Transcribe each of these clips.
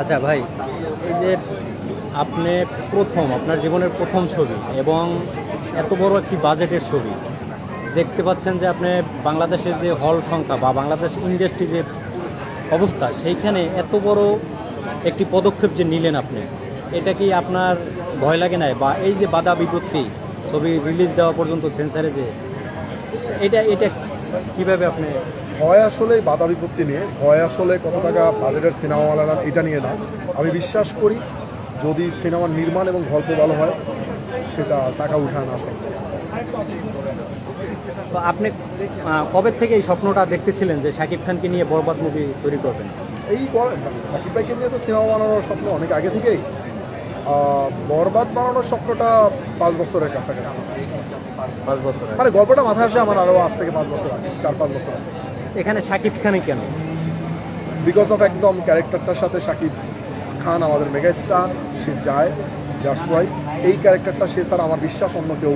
আচ্ছা ভাই, এই যে আপনি প্রথম, আপনার জীবনের প্রথম ছবি এবং এত বড় একটি বাজেটের ছবি, দেখতে পাচ্ছেন যে আপনি বাংলাদেশের যে হল সংখ্যা বা বাংলাদেশ ইন্ডাস্ট্রি যে অবস্থা, সেইখানে এত বড় একটি পদক্ষেপ যে নিলেন আপনি, এটা কি আপনার ভয় লাগে না বা এই যে বাধা বিপত্তি, ছবি রিলিজ দেওয়া পর্যন্ত সেন্সারে যে, এটা এটা কীভাবে আপনি ভয় আসলে বাধা বিপত্তি নিয়ে ভয় আসলে কত টাকা বাজেটের সিনেমা বানালাম এটা নিয়ে না। আমি বিশ্বাস করি যদি সিনেমার নির্মাণ এবং গল্প ভালো হয় সেটা টাকা উঠায় না তো আপনি কবে থেকে এই স্বপ্নটা দেখতেছিলেন যে শাকিব খানকে নিয়ে বরবাদ মুভি তৈরি করবেন? এই মানে সাকিব ভাইকে নিয়ে তো সিনেমা বানানোর স্বপ্ন অনেক আগে থেকেই। বরবাদ বানানোর স্বপ্নটা পাঁচ বছরের কাছাকাছি। পাঁচ বছর। মানে গল্পটা মাথায় আসে আমার আরও আজ থেকে পাঁচ বছর আগে চার পাঁচ বছর আগে। এখানে শাকিব খানই কেন? বিকজ অফ একদম ক্যারেক্টারটার সাথে শাকিব খান আমাদের মেগা স্টার সে যায় দ্যাটস ওয়াই এই ক্যারেক্টারটা সে ছাড়া আমার বিশ্বাস অন্য কেউ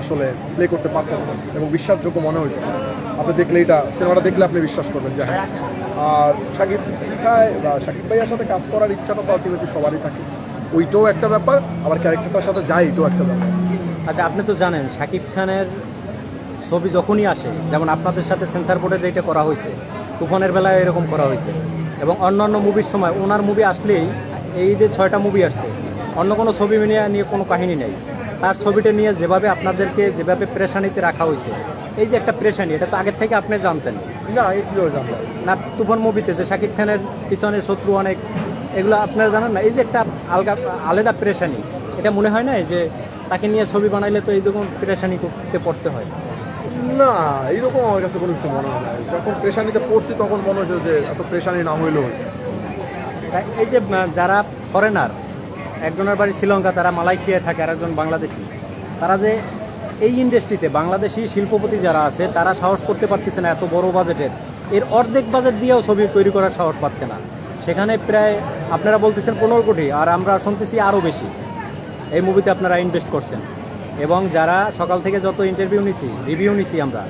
আসলে প্লে করতে পারতো না। এবং বিশ্বাসযোগ্য মনে হইতো। আপনি দেখলে এটা সিনেমাটা দেখলে আপনি বিশ্বাস করবেন যে হ্যাঁ। আর শাকিব খায় বা শাকিব ভাইয়ার সাথে কাজ করার ইচ্ছাটা তো আলটিমেটলি সবারই থাকে। ওইটাও একটা ব্যাপার আবার ক্যারেক্টারটার সাথে যায় এটাও একটা ব্যাপার। আচ্ছা আপনি তো জানেন শাকিব খানের ছবি যখনই আসে যেমন আপনাদের সাথে সেন্সার বোর্ডে যেটা করা হয়েছে তুফানের বেলায় এরকম করা হয়েছে। এবং অন্যান্য মুভির সময় ওনার মুভি আসলেই এই যে ছয়টা মুভি আসছে অন্য কোনো ছবি নিয়ে নিয়ে কোনো কাহিনী নেই। তার ছবিটা নিয়ে যেভাবে আপনাদেরকে যেভাবে প্রেশানিতে রাখা হয়েছে এই যে একটা প্রেশানি এটা তো আগের থেকে আপনি জানতেন। না কীভাবে জানলাম না তুফান মুভিতে যে শাকিব খানের পিছনে শত্রু অনেক এগুলো আপনারা জানেন না? এই যে একটা আলগা আলাদা প্রেশানি এটা মনে হয় না যে তাকে নিয়ে ছবি বানাইলে তো এই এইরকম প্রেশানি করতে পড়তে হয়? না, এইরকম আমার কাছে কোনো কিছু মনে হয় না। যখন প্রেশানিতে পড়ছি, তখন মনে হচ্ছে যে এত প্রেশানি না হইলেও। এই যে যারা ফরেনার একজনের বাড়ি শ্রীলঙ্কা, তারা মালয়েশিয়ায় থাকে আর একজন বাংলাদেশি। তারা যে এই ইন্ডাস্ট্রিতে বাংলাদেশি শিল্পপতি যারা আছে, তারা সাহস করতে পারতেছে না এত বড় বাজেটের এর অর্ধেক বাজেট দিয়েও ছবি তৈরি করার সাহস পাচ্ছে না। সেখানে প্রায়, আপনারা বলতেছেন পনেরো কোটি, আর আমরা শুনতেছি আরও বেশি। এই মুভিতে আপনারা ইনভেস্ট করছেন। এবং যারা সকাল থেকে যত ইন্টারভিউ নিছি রিভিউ নিছি আমরা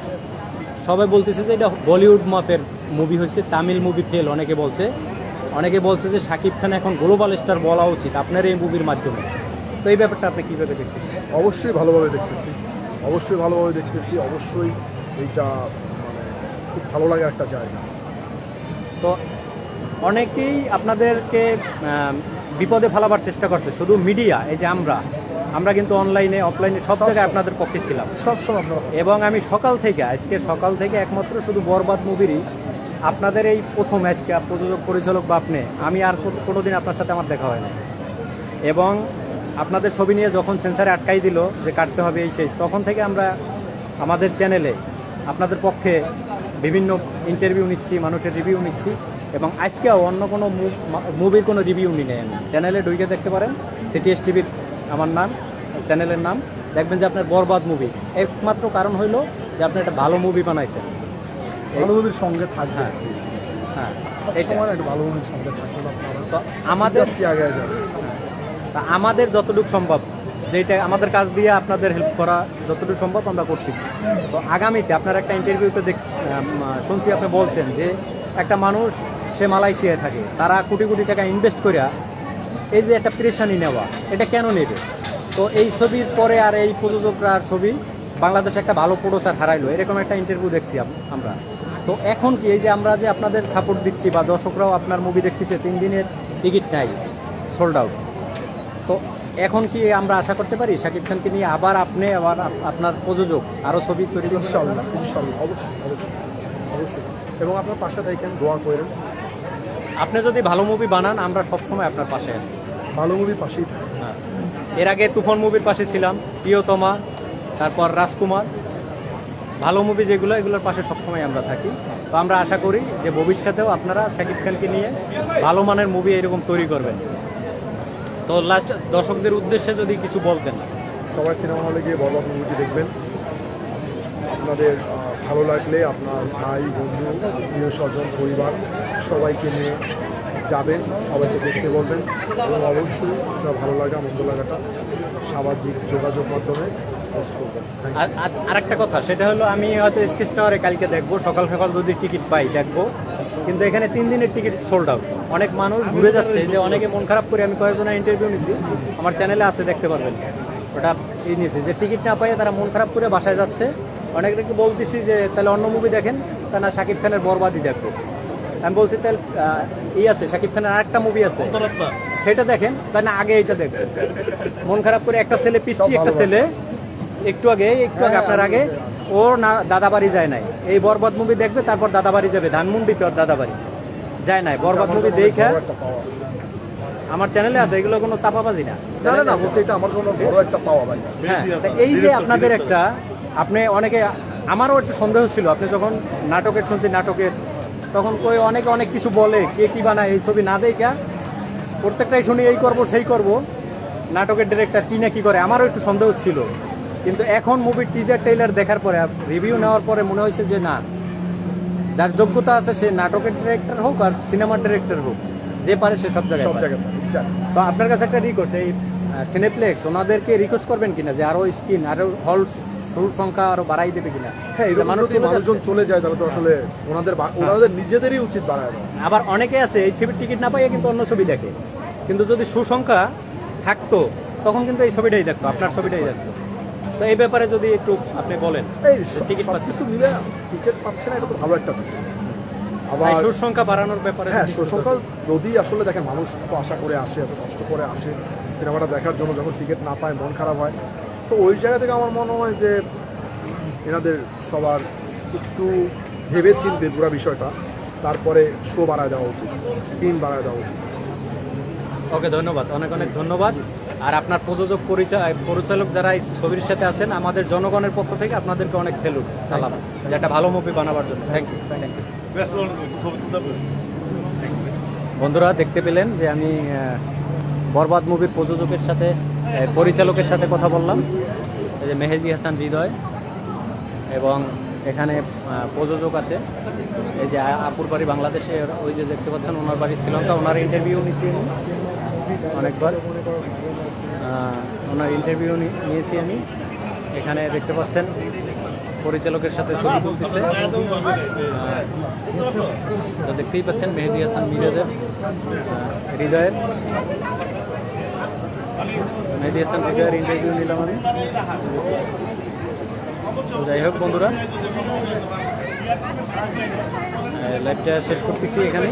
সবাই বলতেছে যে এটা বলিউড মাপের মুভি হয়েছে তামিল মুভি ফেল অনেকে বলছে। অনেকে বলছে যে শাকিব খান এখন গ্লোবাল স্টার বলা উচিত আপনার এই মুভির মাধ্যমে। তো এই ব্যাপারটা আপনি কীভাবে দেখতেছেন? অবশ্যই ভালোভাবে দেখতেছি। অবশ্যই ভালোভাবে দেখতেছি। অবশ্যই এইটা মানে খুব ভালো লাগে একটা জায়গা। তো অনেকেই আপনাদেরকে বিপদে ফেলাবার চেষ্টা করছে। শুধু মিডিয়া এই যে আমরা আমরা কিন্তু অনলাইনে অফলাইনে সব জায়গায় আপনাদের পক্ষে ছিলাম। সবসময় এবং আমি সকাল থেকে আজকে সকাল থেকে একমাত্র শুধু বরবাদ মুভিরই আপনাদের এই প্রথম আজকে প্রযোজক পরিচালক বা আপনি আমি আর কোনো- কোনোদিন আপনার সাথে আমার দেখা হয় না এবং আপনাদের ছবি নিয়ে যখন সেন্সারে আটকাই দিল যে কাটতে হবে এই সেই তখন থেকে আমরা আমাদের চ্যানেলে আপনাদের পক্ষে বিভিন্ন ইন্টারভিউ নিচ্ছি মানুষের রিভিউ নিচ্ছি এবং আজকেও অন্য কোনো মুভির কোনো রিভিউ নাই আমি। চ্যানেলে ঢুকে দেখতে পারেন সিটিএস টিভির আমার নাম চ্যানেলের নাম। দেখবেন যে আপনার বরবাদ মুভি একমাত্র কারণ হইল যে আপনি একটা ভালো মুভি বানাইছেন। ভালো মুভির সঙ্গে থাকবে হ্যাঁ। হ্যাঁ। সবসময় একটা ভালো মুভির সঙ্গে আপনারা তো আমাদের আগে যাবে। তা আমাদের যতটুকু সম্ভব যেটা আমাদের কাজ দিয়ে আপনাদের হেল্প করা যতটুকু সম্ভব আমরা করতেছি। তো আগামীতে আপনার একটা ইন্টারভিউতে দেখ শুনছি আপনি বলছেন যে একটা মানুষ সে মালয়েশিয়ায় থাকে তারা কোটি কোটি টাকা ইনভেস্ট করিয়া এই যে একটা প্রেশানি নেওয়া এটা কেন নেবে? তো এই ছবির পরে আর এই প্রযোজকরা আর ছবি বাংলাদেশে একটা ভালো প্রোডাসার হারাইলো এরকম একটা ইন্টারভিউ দেখছি আম- আমরা। তো এখন কি এই যে আমরা যে আপনাদের সাপোর্ট দিচ্ছি বা দর্শকরাও আপনার মুভি দেখতেছে তিন দিনের টিকিট নাই সোল্ড আউট তো এখন কি আমরা আশা করতে পারি? শাকিব খানকে নিয়ে আবার আপনি আবার আপনার প্রযোজক আরও ছবি তৈরি ইনশাল্লাহ অবশ্যই অবশ্যই অবশ্যই। এবং আপনার পাশে থাকেন দোয়া করেন। আপনি যদি ভালো মুভি বানান আমরা সবসময় আপনার পাশে আছি। ভালো মুভি পাশেই থাকেন হ্যাঁ। এর আগে তুফান মুভির পাশে ছিলাম প্রিয়তমা তারপর রাজকুমার। ভালো মুভি যেগুলো এগুলোর পাশে সবসময় আমরা থাকি। তো আমরা আশা করি যে ভবিষ্যতেও আপনারা শাকিব খানকে নিয়ে ভালো মানের মুভি এরকম তৈরি করবেন। তো লাস্ট দর্শকদের উদ্দেশ্যে যদি কিছু বলতেন। সবাই সিনেমা হলে গিয়ে বরবাদ মুভিটি দেখবেন। আপনাদের ভালো লাগলে আপনার ভাই বন্ধু প্রিয় স্বজন পরিবার সবাইকে নিয়ে যাবেন সবাইকে দেখতে বলবেন। এবং অবশ্যই আপনার ভালো লাগা মন্দ লাগাটা সামাজিক যোগাযোগ মাধ্যমে পোস্ট করবেন। আর আর- আরেকটা কথা সেটা হলো আমি হয়তো স্কেচ টাওয়ারে কালকে দেখব সকাল সকাল যদি টিকিট পাই দেখব। কিন্তু এখানে তিন দিনের টিকিট সোল্ড আউট অনেক মানুষ ঘুরে যাচ্ছে যে অনেকে মন খারাপ করে আমি কয়েকজনের ইন্টারভিউ নিছি আমার চ্যানেলে আছে দেখতে পারবেন। ওটা এই নিয়েছে যে টিকিট না পাইয়ে তারা মন খারাপ করে বাসায় যাচ্ছে। অনেকটাকে বলতেছি যে তাহলে অন্য মুভি দেখেন। তা না শাকিব খানের বরবাদই দেখব। আমি বলছি তাহলে ই আছে শাকিব খানের আরেকটা মুভি আছে। সেটা দেখেন তাই না আগে এটা দেখবেন মন খারাপ করে একটা ছেলে পিচ্ছি একটা ছেলে একটু আগে একটু আগে আপনার আগে ও না দাদাবাড়ি যায় নাই। এই বরবাদ মুভি দেখবে তারপর দাদাবাড়ি যাবে ধানমন্ডিতে ওর দাদাবাড়ি। যায় নাই বরবাদ মুভি দেখা আমার চ্যানেলে আছে এগুলো কোনো চাপাবাজি না। না না না এটা আমার জন্য বড় একটা পাওয়া ভাই। হ্যাঁ এই যে আপনাদের একটা আপনি অনেকে আমারও একটু সন্দেহ ছিল আপনি যখন নাটকের শুনছি নাটকের তখন কই অনেকে অনেক কিছু বলে কে কি বানায় এই ছবি না দেখা। প্রত্যেকটাই শুনি এই করব সেই করব। নাটকের ডিরেক্টর কি না কি করে আমারও একটু সন্দেহ ছিল। কিন্তু এখন মুভির টিজার ট্রেলার দেখার পরে রিভিউ নেওয়ার পরে মনে হয়েছে যে না যার যোগ্যতা আছে সে নাটকের ডিরেক্টর হোক আর সিনেমার ডিরেক্টর হোক যে পারে সে সব জায়গায় সব জায়গায় তো আপনার কাছে একটা রিকোয়েস্ট এই সিনেপ্লেক্স ওনাদেরকে রিকোয়েস্ট করবেন কিনা যে আরও স্ক্রিন আরও হল শুরু সংখ্যা আরও বাড়াই দেবে কিনা? হ্যাঁ এরকম মানুষ মানুষজন চলে যায় তাহলে তো আসলে ওনাদের বা- ওনাদের নিজেদেরই উচিত বাড়ায় আবার অনেকে আছে এই ছবির টিকিট না পাইয়ে কিন্তু অন্য ছবি দেখে। কিন্তু যদি সুসংখ্যা থাকতো তখন কিন্তু এই ছবিটাই দেখতো আপনার ছবিটাই দেখতো। তো এই ব্যাপারে যদি একটু আপনি বলেন টিকিট কিছু মিলে টিকিট পাচ্ছে না এটা তো ভালো একটা বিষয় আবার মানে সুর সংখ্যা বাড়ানোর ব্যাপারে হ্যাঁ সুসংখ্যা যদি আসলে দেখেন মানুষ এত আশা করে আসে এত কষ্ট করে আসে সিনেমাটা দেখার জন্য যখন টিকিট না পায় মন খারাপ হয়। তো ওই জায়গা থেকে আমার মনে হয় যে এনাদের সবার একটু ভেবে চিনতে পুরো বিষয়টা তারপরে শো বাড়ায় দেওয়া উচিত স্ক্রিন বাড়ায় দেওয়া উচিত। ওকে ধন্যবাদ। অনেক অনেক ধন্যবাদ। আর আপনার প্রযোজক পরিচয় পরিচালক যারা এই ছবির সাথে আছেন আমাদের জনগণের পক্ষ থেকে আপনাদেরকে অনেক সেলুট সালাম। যে একটা ভালো মুভি বানাবার জন্য। থ্যাংক ইউ থ্যাংক ইউ বন্ধুরা দেখতে পেলেন যে আমি বরবাদ মুভির প্রযোজকের সাথে পরিচালকের সাথে কথা বললাম। এই যে মেহেদি হাসান হৃদয় এবং এখানে প্রযোজক আছে। এই যে আপুর বাড়ি বাংলাদেশে, ওই যে দেখতে পাচ্ছেন, ওনার বাড়ি শ্রীলঙ্কা। ওনার ইন্টারভিউ নিয়েছি অনেকবার। ওনার ইন্টারভিউ নিয়েছি আমি। এখানে দেখতে পাচ্ছেন, পরিচালকের সাথে ছবি তুলতেছে। তো দেখতেই পাচ্ছেন মেহেদি হাসান মিরাজের হৃদয়ের। হাসান হৃদয়ের ইন্টারভিউ নিলাম আমি। যাই হোক বন্ধুরা লাইভটা শেষ করতেছি এখানে